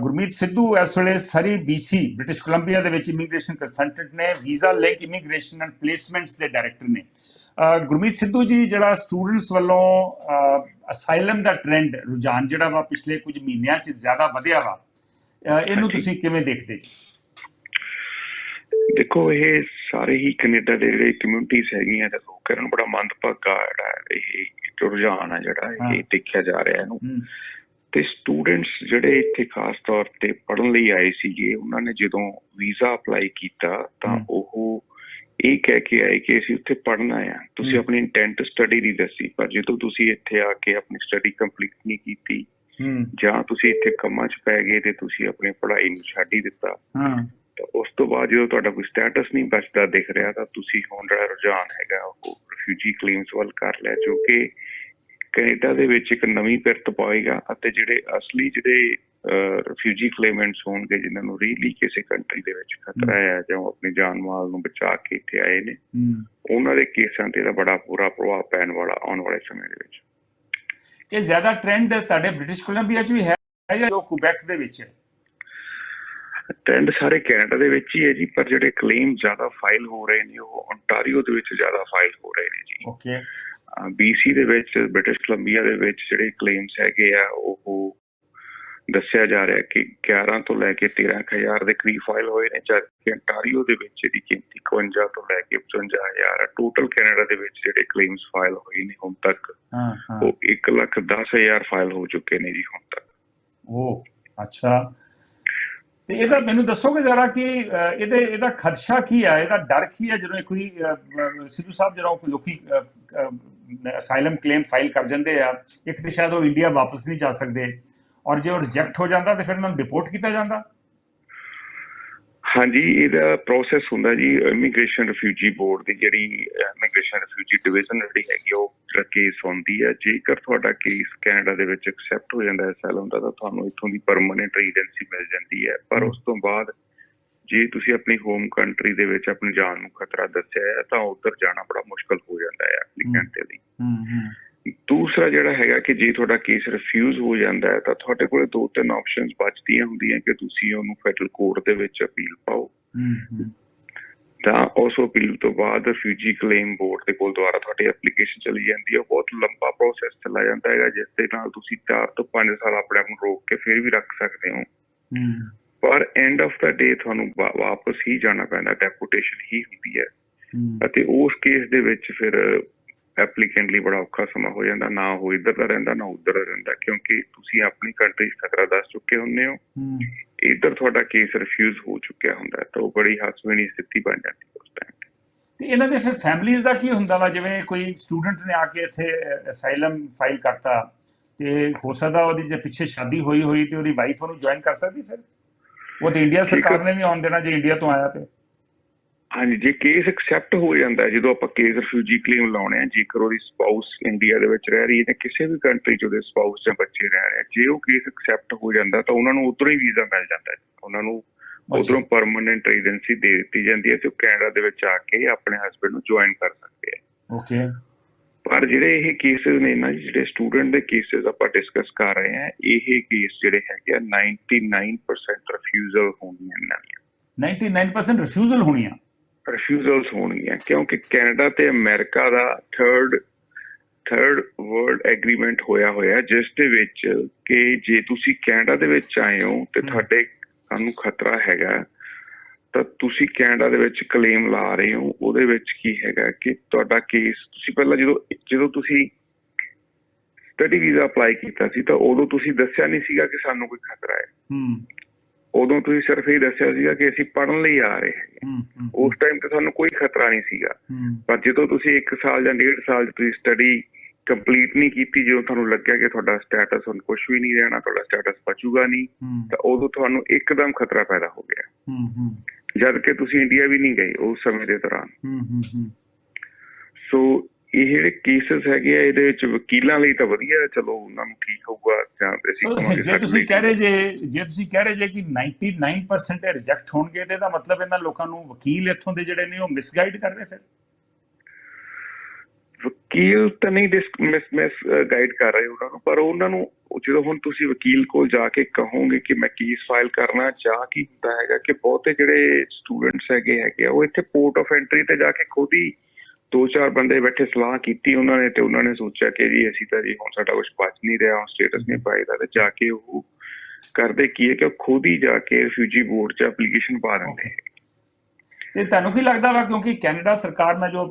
ਗੁਰਮੀਤ ਸਿੱਧੂ ਇਸ ਵੇਲੇ ਸਰੀ BC British Columbia ਦੇ ਵਿੱਚ ਇਮੀਗ੍ਰੇਸ਼ਨ ਕੰਸਲਟੈਂਟ ਨੇ visa link immigration and placements ਦੇ ਡਾਇਰੈਕਟਰ ਨੇ ਗੁਰਮੀਤ ਸਿੱਧੂ ਜੀ ਜਿਹੜਾ ਸਟੂਡੈਂਟਸ ਵੱਲੋਂ ਅਸਾਈਲਮ ਦਾ ਟ੍ਰੈਂਡ ਰੁਝਾਨ ਜਿਹੜਾ ਵਾ ਪਿਛਲੇ ਕੁਝ ਮਹੀਨਿਆਂ 'ਚ ਜ਼ਿਆਦਾ ਵਧਿਆ ਵਾ ਇਹਨੂੰ। ਤੁਸੀਂ ਕਿਵੇਂ ਦੇਖਦੇ ਜੀ ਦੇਖੋ ਇਹ ਸਾਰੇ ਹੀ ਕੈਨੇਡਾ ਦੇ ਜਿਹੜੇ ਕਮਿਊਨਿਟੀਜ਼ ਹੈਗੀਆਂ ਤੇ ਉਹ ਕਰਨ ਬੜਾ ਮੰਦਭਾਗਾ ਜਿਹੜਾ ਇਹ ਰੁਝਾਨ ਆ ਜਿਹੜਾ। ਇਹ ਦੇਖਿਆ ਜਾ ਰਿਹਾ ਇਹਨੂੰ ਤੇ ਸਟੂਡੈਂਟਸ ਜਿਹੜੇ ਇੱਥੇ ਖਾਸ ਤੌਰ ਤੇ ਪੜ੍ਹਨ ਲਈ ਆਏ ਸੀਗੇ ਉਹਨਾਂ ਨੇ ਜਦੋਂ ਵੀਜ਼ਾ ਅਪਲਾਈ ਕੀਤਾ ਤਾਂ। ਉਹ ਇਹ ਕਹਿ ਕੇ ਆਏ ਕਿ ਅਸੀਂ ਉੱਥੇ ਪੜ੍ਹਨਾ ਆ ਤੁਸੀਂ। ਆਪਣੀ ਇੰਟੈਂਟ ਸਟੱਡੀ ਨਹੀਂ ਦੱਸੀ ਪਰ ਜਦੋਂ ਤੁਸੀਂ ਇੱਥੇ ਆ ਕੇ ਆਪਣੀ ਸਟੱਡੀ ਕੰਪਲੀਟ ਨਹੀਂ ਕੀਤੀ ਜਾਂ ਤੁਸੀਂ ਇੱਥੇ ਕੰਮਾਂ 'ਚ ਪੈ ਗਏ ਤੇ ਤੁਸੀਂ ਆਪਣੀ ਪੜ੍ਹਾਈ ਨੂੰ ਛੱਡ ਹੀ ਦਿੱਤਾ ਹਾਂ ਤਾਂ ਉਸ ਤੋਂ ਬਾਅਦ ਜਦੋਂ ਤੁਹਾਡਾ ਕੋਈ ਸਟੇਟਸ ਨਹੀਂ ਬਚਦਾ ਦਿਖ ਰਿਹਾ ਤਾਂ ਤੁਸੀਂ ਹੁਣ ਜਿਹੜਾ ਰੁਝਾਨ ਹੈਗਾ ਉਹ ਰਿਫਿਊਜੀ ਕਲੇਮਸ ਵੱਲ ਕਰ ਲਿਆ ਜੋ ਕਿ ਕੈਨੇਡਾ ਦੇ ਵਿੱਚ ਇੱਕ ਨਵੀਂ ਪਿਰਤ ਪਾਏਗਾ ਅਤੇ ਜਿਹੜੇ ਅਸਲੀ ਜਿਹੜੇ ਰਿਫਿਊਜੀ ਕਲੇਮੈਂਟਸ ਹੋਣਗੇ ਜਿਨ੍ਹਾਂ ਨੂੰ ਰੀਲੀ ਕਿਸੇ ਕੰਟਰੀ ਦੇ ਵਿੱਚ ਖਤਰਾ ਹੈ। ਜਾਂ ਉਹ ਆਪਣੀ ਜਾਨ ਮਾਲ ਨੂੰ ਬਚਾ ਕੇ ਇੱਥੇ ਆਏ ਨੇ ਉਹਨਾਂ ਦੇ ਕੇਸਾਂ ਤੇ ਇਹਦਾ ਬੜਾ ਬੁਰਾ ਪ੍ਰਭਾਵ ਪੈਣ ਵਾਲਾ ਆਉਣ ਵਾਲੇ ਸਮੇਂ ਦੇ ਵਿੱਚ। ਇਹ ਜ਼ਿਆਦਾ ਟ੍ਰੈਂਡ ਤੁਹਾਡੇ ਬ੍ਰਿਟਿਸ਼ ਕੋਲੰਬੀਆ 'ਚ ਵੀ ਹੈ ਜੋ ਕੁਬੈਕ ਦੇ ਵਿੱਚ? ਹੈ ਟ੍ਰੈਂਡ ਸਾਰੇ ਕੈਨੇਡਾ ਦੇ ਵਿੱਚ ਹੀ ਹੈ ਜੀ ਪਰ ਜਿਹੜੇ ਕਲੇਮ ਜ਼ਿਆਦਾ ਫਾਈਲ ਹੋ ਰਹੇ ਨੇ ਉਹ ontario ਦੇ ਵਿੱਚ ਜ਼ਿਆਦਾ ਫਾਈਲ ਹੋ ਰਹੇ ਨੇ ਜੀ। ਓਕੇ ਬੀਸੀ ਦੇ ਵਿੱਚ ਬ੍ਰਿਟਿਸ਼ ਕੋਲੰਬੀਆ ਦੇ ਵਿੱਚ ਜਿਹੜੇ ਕਲੇਮਸ ਹੈਗੇ ਆ ਉਹ ਦੱਸਿਆ ਜਾ ਰਿਹਾ ਕਿ 11 ਤੋਂ ਲੈ ਕੇ 13000 ਦੇ ਕਰੀਬ ਫਾਈਲ ਹੋਏ ਨੇ ਜਦ ਕਿ ਅੰਟਾਰੀਓ ਦੇ ਵਿੱਚ ਇਹਦੀ ਗਿਣਤੀ 51 ਤੋਂ ਲੈ ਕੇ 55000 ਹੈ ਟੋਟਲ ਕੈਨੇਡਾ ਦੇ ਵਿੱਚ ਜਿਹੜੇ ਕਲੇਮਸ ਫਾਈਲ ਹੋਏ ਨੇ ਹੁਣ ਤੱਕ ਹਾਂ ਹਾਂ। ਉਹ 1 ਲੱਖ 10000 ਫਾਈਲ ਹੋ ਚੁੱਕੇ ਨੇ ਜੀ ਹੁਣ ਤੱਕ। ਉਹ ਅੱਛਾ। ਤੇ ਇਹਦਾ ਮੈਨੂੰ ਦੱਸੋਗੇ ਜ਼ਰਾ ਕਿ ਇਹਦੇ, ਇਹਦਾ ਖਦਸ਼ਾ ਕੀ ਹੈ ਇਹਦਾ ਡਰ ਕੀ ਹੈ ਜਦੋਂ ਇੱਕ ਵਾਰੀ ਸਿੱਧੂ ਸਾਹਿਬ ਜਦੋਂ ਕੋਈ ਲੋਕੀ ਅਸਾਈਲਮ ਕਲੇਮ ਫਾਈਲ ਕਰ ਜਾਂਦੇ ਆ, ਇੱਕ ਤੇ ਸ਼ਾਇਦ ਉਹ ਇੰਡੀਆ ਵਾਪਸ ਨਹੀਂ ਜਾ ਸਕਦੇ। ਔਰ ਜੇ ਉਹ ਰਿਜੈਕਟ ਹੋ ਜਾਂਦਾ, ਤੇ ਫਿਰ ਉਹਨਾਂ ਨੂੰ ਡਿਪੋਰਟ ਕੀਤਾ ਜਾਂਦਾ। ਹਾਂਜੀ, ਇਹਦਾ ਪ੍ਰੋਸੈਸ ਹੁੰਦਾ ਜੀ ਇਮੀਗ੍ਰੇਸ਼ਨ ਰਿਫਿਊਜੀ ਬੋਰਡ ਦੀ ਜਿਹੜੀ ਇਮੀਗ੍ਰੇਸ਼ਨ ਰਿਫਿਊਜੀ ਡਿਵੀਜ਼ਨ ਜਿਹੜੀ ਹੈਗੀ ਉਹ ਜਿਹੜਾ ਕੇਸ ਹੁੰਦੀ ਹੈ ਜੇਕਰ ਤੁਹਾਡਾ ਕੇਸ ਕੈਨੇਡਾ ਦੇ ਵਿੱਚ ਐਕਸੈਪਟ ਹੋ ਜਾਂਦਾ ਹੈ ਅਸਾਈਲਮ ਦਾ, ਤਾਂ ਤੁਹਾਨੂੰ ਇੱਥੋਂ ਦੀ ਪਰਮਨੈਂਟ ਰੈਜ਼ੀਡੈਂਸੀ ਮਿਲ ਜਾਂਦੀ ਹੈ। ਪਰ ਉਸ ਤੋਂ ਬਾਅਦ, ਜੇ ਤੁਸੀਂ ਆਪਣੀ ਹੋਮ ਕੰਟਰੀ ਦੇ ਵਿੱਚ ਆਪਣੀ ਜਾਨ ਨੂੰ ਖਤਰਾ ਦੱਸਿਆ ਹੈ, ਤਾਂ ਉੱਧਰ ਜਾਣਾ ਬੜਾ ਮੁਸ਼ਕਲ ਹੋ ਜਾਂਦਾ ਹੈ ਐਪਲੀਕੈਂਟ ਦੇ ਲਈ। ਹੂੰ ਹੂੰ। ਦੂਸਰਾ ਜਿਹੜਾ ਹੈਗਾ ਕਿ ਜੇ ਤੁਹਾਡਾ ਕੇਸ ਰਿਫਿਊਜ਼ ਹੋ ਜਾਂਦਾ ਹੈ ਤਾਂ ਤੁਹਾਡੇ ਕੋਲੇ ਦੋ ਤਿੰਨ ਆਪਸ਼ਨਸ ਬਚਦੀਆਂ ਹੁੰਦੀਆਂ ਕਿ ਤੁਸੀਂ ਉਹਨੂੰ ਫੈਡਰਲ ਕੋਰਟ ਦੇ ਵਿੱਚ ਅਪੀਲ ਪਾਓ। ਤਾਂ ਉਸ ਅਪੀਲ ਤੋਂ ਬਾਅਦ ਰਿਫਿਊਜੀ ਕਲੇਮ ਬੋਰਡ ਦੇ ਕੋਲ ਦੁਆਰਾ ਤੁਹਾਡੀ ਐਪਲੀਕੇਸ਼ਨ ਚਲੀ ਜਾਂਦੀ ਹੈ। ਬਹੁਤ ਲੰਬਾ ਪ੍ਰੋਸੈਸ ਚੱਲਾ ਜਾਂਦਾ ਹੈਗਾ ਜਿਸ ਦੇ ਨਾਲ ਤੁਸੀਂ 4 ਤੋਂ 5 ਸਾਲ ਆਪਣੇ ਆਪ ਨੂੰ ਰੋਕ ਕੇ ਫਿਰ ਵੀ ਰੱਖ ਸਕਦੇ ਹੋ। ਪਰ ਐਂਡ ਆਫ ਦਾ ਡੇ ਤੁਹਾਨੂੰ ਵਾਪਸ ਹੀ ਜਾਣਾ ਪੈਂਦਾ ਡੈਪੂਟੇਸ਼ਨ ਹੀ ਹੁੰਦੀ ਹੂੰ। ਅਤੇ ਉਸ ਕੇਸ ਦੇ ਵਿੱਚ ਫਿਰ ਐਪਲੀਕੈਂਟ ਲਈ ਬੜਾ ਔਖਾ ਸਮਾਂ ਹੋ ਜਾਂਦਾ ਨਾ ਉਹ ਇੱਧਰ ਦਾ ਰਹਿੰਦਾ ਨਾ ਉੱਧਰ ਦਾ ਰਹਿੰਦਾ ਕਿਉਂਕਿ ਤੁਸੀਂ ਆਪਣੀ ਕੰਟਰੀ 'ਚ ਖਤਰਾ ਦੱਸ ਚੁੱਕੇ ਹੁੰਦੇ ਹੋ। ਇੱਧਰ ਤੁਹਾਡਾ ਕੇਸ ਰਿਫਿਊਜ਼ ਹੋ ਚੁੱਕਿਆ ਹੁੰਦਾ ਤਾਂ ਉਹ ਬੜੀ ਹਸਵੀਣੀ ਸਥਿਤੀ ਬਣ ਜਾਂਦੀ ਉਸ ਟਾਈਮ ਤੇ। ਇਹਨਾਂ ਦੇ ਫਿਰ ਫੈਮਲੀਆਂ ਦਾ ਕੀ ਹੁੰਦਾ ਵਾ? ਜਿਵੇਂ ਕੋਈ ਸਟੂਡੈਂਟ ਨੇ ਆ ਕੇ ਇੱਥੇ ਅਸਾਈਲਮ ਫਾਈਲ ਕਰਤਾ ਤੇ ਹੋ ਸਕਦਾ ਉਹਦੀ ਜੇ ਪਿੱਛੇ ਸ਼ਾਦੀ ਹੋਈ ਹੋਈ ਤੇ ਉਹਦੀ ਵਾਈਫ ਉਹਨੂੰ ਜੁਆਇਨ ਕਰ ਸਕਦੀ ਫਿਰ? ਉਹ ਤੇ ਇੰਡੀਆ। ਸਰਕਾਰ ਨੇ ਵੀ ਆਉਣ ਦੇਣਾ ਜੇ ਇੰਡੀਆ ਤੋਂ ਆਇਆ ਤੇ। ਹਾਂਜੀ ਜੇ ਕੇਸ ਐਕਸੈਪਟ ਹੋ ਜਾਂਦਾ ਜਦੋਂ ਆਪਾਂ ਕੇਸ ਰਿਫਿਊਜੀ ਕਲੇਮ ਲਾਉਣੇ ਆ ਜੇਕਰ ਉਹਦੀ ਸਪਾਊਸ ਇੰਡੀਆ ਦੇ ਵਿੱਚ ਰਹਿ ਰਹੀ ਹੈ ਜਾਂ ਕਿਸੇ ਵੀ ਕੰਟਰੀ 'ਚ ਉਹਦੇ ਸਪਾਊਸ ਜਾਂ ਬੱਚੇ ਰਹਿ ਰਹੇ ਆ ਜੇ ਉਹ ਕੇਸ ਐਕਸੈਪਟ ਹੋ ਜਾਂਦਾ ਤਾਂ ਉਹਨਾਂ ਨੂੰ ਉਧਰੋਂ ਹੀ ਵੀਜ਼ਾ ਮਿਲ ਜਾਂਦਾ ਹੈ ਉਹਨਾਂ ਨੂੰ ਉਧਰੋਂ ਪਰਮਨੈਂਟ ਰੈਜ਼ੀਡੈਂਸੀ ਦੇ ਦਿੱਤੀ ਜਾਂਦੀ ਹੈ ਤੇ ਉਹ ਕੈਨੇਡਾ ਦੇ ਵਿੱਚ ਆ ਕੇ ਆਪਣੇ ਹਸਬੰਡ ਨੂੰ ਜੁਆਇਨ ਕਰ ਸਕਦੇ ਆ। ਓਕੇ ਪਰ ਜਿਹੜੇ ਇਹ ਕੇਸਿਸ ਨੇ ਨਾ ਜਿਹੜੇ ਸਟੂਡੈਂਟ ਦੇ ਕੇਸਿਸ ਆਪਾਂ ਡਿਸਕਸ ਕਰ ਰਹੇ ਹਾਂ ਇਹ ਕੇਸ ਜਿਹੜੇ ਹੈਗੇ ਆ 99% ਰਿਫਿਊਜ਼ਲ ਹੋਣੀਆਂ ਦੀਆਂ। 99% ਰਿਫਿਊਜ਼ਲ ਹੋਣੀਆਂ? ਰਿਫਿਊਜ਼ਲਸ ਹੋਣਗੀਆਂ ਕਿਉਂਕਿ ਕੈਨੇਡਾ ਤੇ ਅਮਰੀਕਾ ਦਾ ਥਰਡ ਥਰਡ ਵਰਲਡ ਐਗਰੀਮੈਂਟ ਹੋਇਆ ਹੋਇਆ ਜਿਸ ਦੇ ਵਿੱਚ ਕਿ ਜੇ ਤੁਸੀਂ ਕੈਨੇਡਾ ਦੇ ਵਿੱਚ ਆਏ ਹੋ ਤੇ। ਤੁਹਾਡੇ ਤੁਹਾਨੂੰ ਖਤਰਾ ਹੈਗਾ ਤਾਂ ਤੁਸੀਂ ਕੈਨੇਡਾ ਦੇ ਵਿੱਚ ਕਲੇਮ ਲਾ ਰਹੇ ਹੋ ਉਹਦੇ ਵਿੱਚ ਕੀ ਹੈਗਾ ਕਿ ਤੁਹਾਡਾ ਕੇਸ ਤੁਸੀਂ ਪਹਿਲਾਂ ਜਦੋਂ ਜਦੋਂ ਤੁਸੀਂ ਸਟੱਡੀ ਵੀਜ਼ਾ ਅਪਲਾਈ ਕੀਤਾ ਸੀ ਤਾਂ ਉਦੋਂ ਤੁਸੀਂ ਦੱਸਿਆ ਨਹੀਂ ਸੀਗਾ ਕਿ ਸਾਨੂੰ ਕੋਈ ਖਤਰਾ ਹੈ ਹੂੰ ਉਦੋਂ ਤੁਸੀਂ ਸਿਰਫ ਇਹ ਦੱਸਿਆ ਸੀਗਾ ਕਿ ਅਸੀਂ ਪੜ੍ਹਨ ਲਈ ਆ ਰਹੇ ਹਾਂ ਉਸ ਟਾਈਮ ਤੇ ਤੁਹਾਨੂੰ ਕੋਈ ਖਤਰਾ ਨਹੀਂ ਸੀਗਾ। ਪਰ ਜਦੋਂ ਤੁਸੀਂ 1 ਸਾਲ ਜਾਂ 1.5 ਸਾਲ ਤੁਸੀਂ ਸਟੱਡੀ ਕੰਪਲੀਟ ਨਹੀਂ ਕੀਤੀ ਜਦੋਂ ਤੁਹਾਨੂੰ ਲੱਗਿਆ ਕਿ ਤੁਹਾਡਾ ਸਟੇਟਸ ਹੁਣ ਕੁਝ ਵੀ ਨਹੀਂ ਰਹਿਣਾ ਤੁਹਾਡਾ ਸਟੇਟਸ ਬਚੂਗਾ ਨਹੀਂ ਤਾਂ ਉਦੋਂ ਤੁਹਾਨੂੰ ਇੱਕਦਮ ਖਤਰਾ ਪੈਦਾ ਹੋ ਗਿਆ। ਹੂੰ ਹੂੰ। ਜਦ ਕਿ ਤੁਸੀਂ ਇੰਡੀਆ ਵੀ ਨਹੀਂ ਗਏ ਉਸ ਸਮੇਂ ਦੇ ਦੌਰਾਨ। ਹੂੰ ਹੂੰ ਹੂੰ। ਸੋ ਇਹ ਜਿਹੜੇ ਕੇਸਸ ਹੈਗੇ ਆ ਇਹਦੇ ਵਿੱਚ ਵਕੀਲਾਂ ਲਈ ਤਾਂ ਵਧੀਆ ਚਲੋ ਉਹਨਾਂ ਨੂੰ ਠੀਕ ਹੋਊਗਾ ਜਾਂ ਅਸੀਂ ਜੇ ਤੁਸੀਂ ਕਹਿ ਰਹੇ ਜੇ ਜੇ ਤੁਸੀਂ ਕਹਿ ਰਹੇ ਜੇ ਕਿ 99% ਇਹ ਰਿਜੈਕਟ ਹੋਣਗੇ ਤੇ ਇਹਦਾ ਮਤਲਬ ਇਹਨਾਂ ਲੋਕਾਂ ਨੂੰ ਵਕੀਲ ਇੱਥੋਂ ਦੇ ਜਿਹੜੇ ਨੇ ਉਹ ਮਿਸਗਾਈਡ ਕਰ ਰਹੇ ਫਿਰ? ਵਕੀਲ ਤਾਂ ਨਹੀਂ ਮਿਸ ਮਿਸ ਗਾਈਡ ਕਰ ਰਹੇ ਉਹਨਾਂ ਨੂੰ ਪਰ ਉਹਨਾਂ ਨੂੰ ਜਦੋਂ ਹੁਣ ਤੁਸੀਂ ਵਕੀਲ ਕੋਲ ਜਾ ਕੇ ਕਹੋਗੇ ਕਿ ਮੈਂ ਕੇਸ ਫਾਈਲ ਕਰਨਾ ਚਾਹ ਕੀ ਹੁੰਦਾ ਹੈਗਾ ਕਿ ਬਹੁਤੇ ਜਿਹੜੇ ਸਟੂਡੈਂਟਸ ਹੈਗੇ ਹੈਗੇ ਉਹ ਇੱਥੇ ਪੋਰਟ ਆਫ ਐਂਟਰੀ ਤੇ ਜਾ ਕੇ ਖੁਦ ਹੀ ਦੋ ਚਾਰ ਬੰਦੇ ਬੈਠੇ ਸਲਾਹ ਕੀਤੀ ਉਹਨਾਂ ਨੇ ਤੇ ਉਹਨਾਂ ਨੇ ਸੋਚਿਆ ਕਿ ਜੀ ਅਸੀਂ ਤਾਂ ਜੀ ਹੁਣ ਸਾਡਾ ਕੁਝ ਬਚ ਨਹੀਂ ਰਿਹਾ, ਹੁਣ ਸਟੇਟਸ ਨਹੀਂ ਪਾਈਦਾ ਤੇ ਜਾ ਕੇ ਉਹ ਕਰਦੇ ਕੀ ਹੈ ਕਿ ਖੁਦ ਹੀ ਜਾ ਕੇ ਰਿਫਿਊਜੀ ਬੋਰਡ 'ਚ ਐਪਲੀਕੇਸ਼ਨ ਪਾ ਦਿੰਦੇ ਤੇ ਤੁਹਾਨੂੰ ਕੀ ਲੱਗਦਾ ਵਾ, ਕਿਉਂਕਿ ਕੈਨੇਡਾ ਸਰਕਾਰ ਮੈਂ ਜੋ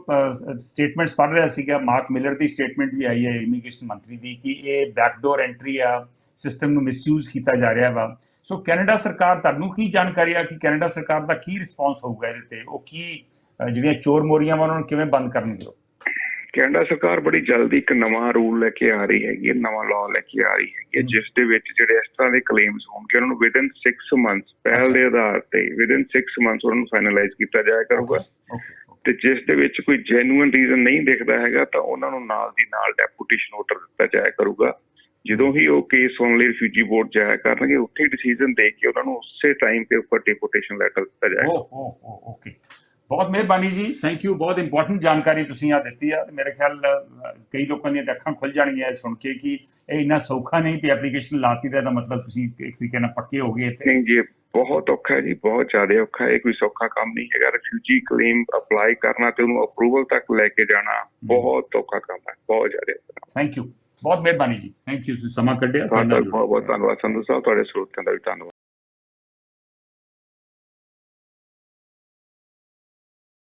ਸਟੇਟਮੈਂਟਸ ਪੜ੍ਹ ਰਿਹਾ ਸੀਗਾ ਮਾਰਕ ਮਿਲਰ ਦੀ ਸਟੇਟਮੈਂਟ ਵੀ ਆਈ ਹੈ ਇਮੀਗ੍ਰੇਸ਼ਨ ਮੰਤਰੀ ਦੀ, ਕਿ ਇਹ ਬੈਕਡੋਰ ਐਂਟਰੀ ਆ ਸਿਸਟਮ ਨੂੰ ਮਿਸਯੂਜ਼ ਕੀਤਾ ਜਾ ਰਿਹਾ ਵਾ। ਸੋ ਕੈਨੇਡਾ ਸਰਕਾਰ ਤੁਹਾਨੂੰ ਕੀ ਜਾਣਕਾਰੀ ਆ ਕਿ ਕੈਨੇਡਾ ਸਰਕਾਰ ਦਾ ਕੀ ਰਿਸਪੌਂਸ ਹੋਊਗਾ ਇਹਦੇ ਤੇ? ਉਹ ਕੀ ਜਿਹੜੀਆਂ ਚੋਰ ਮੋਰੀਆਂ ਵਾ ਉਹਨਾਂ ਨੂੰ ਕਿਵੇਂ ਬੰਦ ਕਰਨਗੇ? ਕੈਨੇਡਾ ਸਰਕਾਰ ਬੜੀ ਜਲਦੀ ਇੱਕ ਨਵਾਂ ਰੂਲ ਲੈ ਕੇ ਆ ਰਹੀ ਹੈਗੀ ਨਵਾਂ ਲਾਅ ਲੈ ਕੇ ਆ ਰਹੀ ਹੈਗੀ। ਜਿਸ ਦੇ ਵਿੱਚ ਜਿਹੜੇ ਇਸ ਤਰ੍ਹਾਂ ਦੇ ਕਲੇਮਸ ਹੋਣਗੇ ਉਹਨਾਂ ਨੂੰ ਵਿਦਨ 6 ਮੰਥਸ ਪਹਿਲ ਦੇ ਆਧਾਰ ਤੇ ਵਿਦਨ 6 ਮੰਥਸ ਉਹਨਾਂ ਨੂੰ ਫਾਈਨਲਾਈਜ਼ ਕੀਤਾ ਜਾਇਆ ਕਰੂਗਾ। ਤੇ ਜਿਸ ਦੇ ਵਿੱਚ ਕੋਈ ਜੈਨੂਇਨ ਰੀਜ਼ਨ ਨਹੀਂ ਦਿਖਦਾ ਹੈਗਾ ਤਾਂ ਉਹਨਾਂ ਨੂੰ ਨਾਲ ਦੀ ਨਾਲ ਡੈਪੂਟੇਸ਼ਨ ਆਰਡਰ ਦਿੱਤਾ ਜਾਇਆ ਕਰੂਗਾ। ਜਦੋਂ ਹੀ ਉਹ ਕੇਸ ਸੁਣ ਲਈ ਰਿਫਿਊਜੀ ਬੋਰਡ ਜਾਇਆ ਕਰਨਗੇ ਉੱਥੇ ਡਿਸੀਜਨ ਦੇ ਕੇ ਉਹਨਾਂ ਨੂੰ ਉਸੇ ਟਾਈਮ ਤੇ ਉੱਪਰ ਡਿਪੋਟੇਸ਼ਨ ਲੈਟਰ ਦਿੱਤਾ ਜਾਏਗਾ। ਓਕੇ। ਬਹੁਤ ਮਿਹਰਬਾਨੀ ਜੀ ਥੈਂਕ ਯੂ ਬਹੁਤ ਇੰਪੋਰਟੈਂਟ ਜਾਣਕਾਰੀ ਤੁਸੀਂ ਆ ਦਿੱਤੀ ਆ ਤੇ ਮੇਰੇ ਖਿਆਲ ਕਈ ਲੋਕਾਂ ਦੀਆਂ ਅੱਖਾਂ ਖੁੱਲ ਜਾਣਗੀਆਂ ਇਹ ਸੁਣ ਕੇ ਕਿ ਇਹ ਇੰਨਾ ਸੌਖਾ ਨਹੀਂ ਕਿ ਐਪਲੀਕੇਸ਼ਨ ਲਾਤੀ ਦਾ ਮਤਲਬ ਤੁਸੀਂ ਇੱਕ ਤਰੀਕੇ ਨਾਲ ਪੱਕੇ ਹੋ ਗਏ ਇੱਥੇ। ਨਹੀਂ ਜੀ ਬਹੁਤ ਔਖਾ ਹੈ ਜੀ ਬਹੁਤ ਜ਼ਿਆਦਾ ਔਖਾ ਹੈ ਇਹ ਕੋਈ ਸੌਖਾ ਕੰਮ ਨਹੀਂ ਹੈਗਾ ਰਿਫਿਊਜੀ ਕਲੇਮ ਅਪਲਾਈ ਕਰਨਾ ਤੇ ਉਹਨੂੰ ਅਪਰੂਵਲ ਤੱਕ ਲੈ ਕੇ ਜਾਣਾ ਬਹੁਤ ਔਖਾ ਕੰਮ ਹੈ ਬਹੁਤ ਜ਼ਿਆਦਾ ਥੈਂਕ ਯੂ ਬਹੁਤ ਮਿਹਰਬਾਨੀ ਜੀ ਥੈਂਕ ਯੂ ਸਮਾਂ ਕੱਢਿਆ ਸਾਡੇ ਬਹੁਤ ਬਹੁਤ ਧੰਨਵਾਦ ਸੰਧੂ ਸਾਹਿਬ ਤੁਹਾਡੇ ਸਰੋਤਿਆਂ ਦਾ ਵੀ ਧੰਨਵਾਦ।